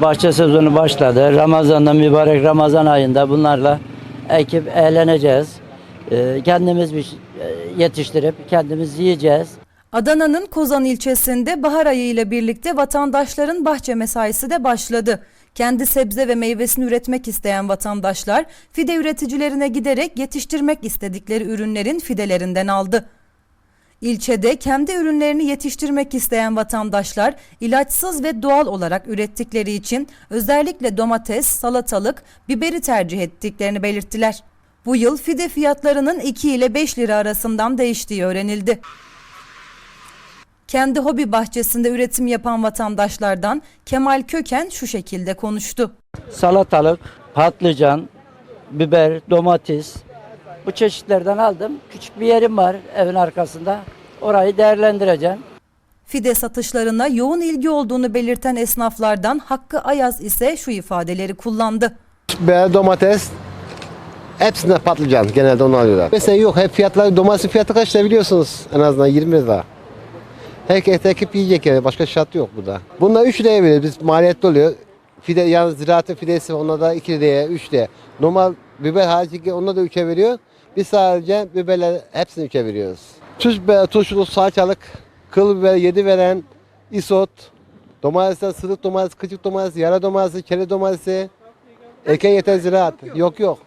bahçe sezonu başladı. Ramazan'da mübarek Ramazan ayında bunlarla ekip eğleneceğiz. Ee, kendimiz bir e, yetiştirip kendimiz yiyeceğiz. Adana'nın Kozan ilçesinde bahar ayı ile birlikte vatandaşların bahçe mesaisi de başladı. Kendi sebze ve meyvesini üretmek isteyen vatandaşlar fide üreticilerine giderek yetiştirmek istedikleri ürünlerin fidelerinden aldı. İlçede kendi ürünlerini yetiştirmek isteyen vatandaşlar ilaçsız ve doğal olarak ürettikleri için özellikle domates, salatalık, biberi tercih ettiklerini belirttiler. Bu yıl fide fiyatlarının 2 ile 5 lira arasından değiştiği öğrenildi. Kendi hobi bahçesinde üretim yapan vatandaşlardan Kemal Köken şu şekilde konuştu. Salatalık, patlıcan, biber, domates bu çeşitlerden aldım. Küçük bir yerim var evin arkasında. Orayı değerlendireceğim. Fide satışlarına yoğun ilgi olduğunu belirten esnaflardan Hakkı Ayaz ise şu ifadeleri kullandı. Biber, domates, hepsinde patlıcan. Genelde onu alıyorlar. Mesela yok hep fiyatlar, domatesin fiyatı kaç lira biliyorsunuz? En azından 20 lira. Herkes ekip yiyecek yani. Başka şart yok burada. Bunlar 3 liraya veriyoruz. Biz maliyetli oluyor. Fide, yani ziraatın fidesi ona da 2 liraya, 3 liraya. Normal biber harici ona da 3'e veriyor. Biz sadece biberler hepsini 3'e veriyoruz. Tuz biber, turşulu, salçalık, kıl biber, yedi veren, isot, domatesler, sırık domates, kıçık domates, yara domatesi, kere domatesi, Eken yeter ziraat. Yok yok.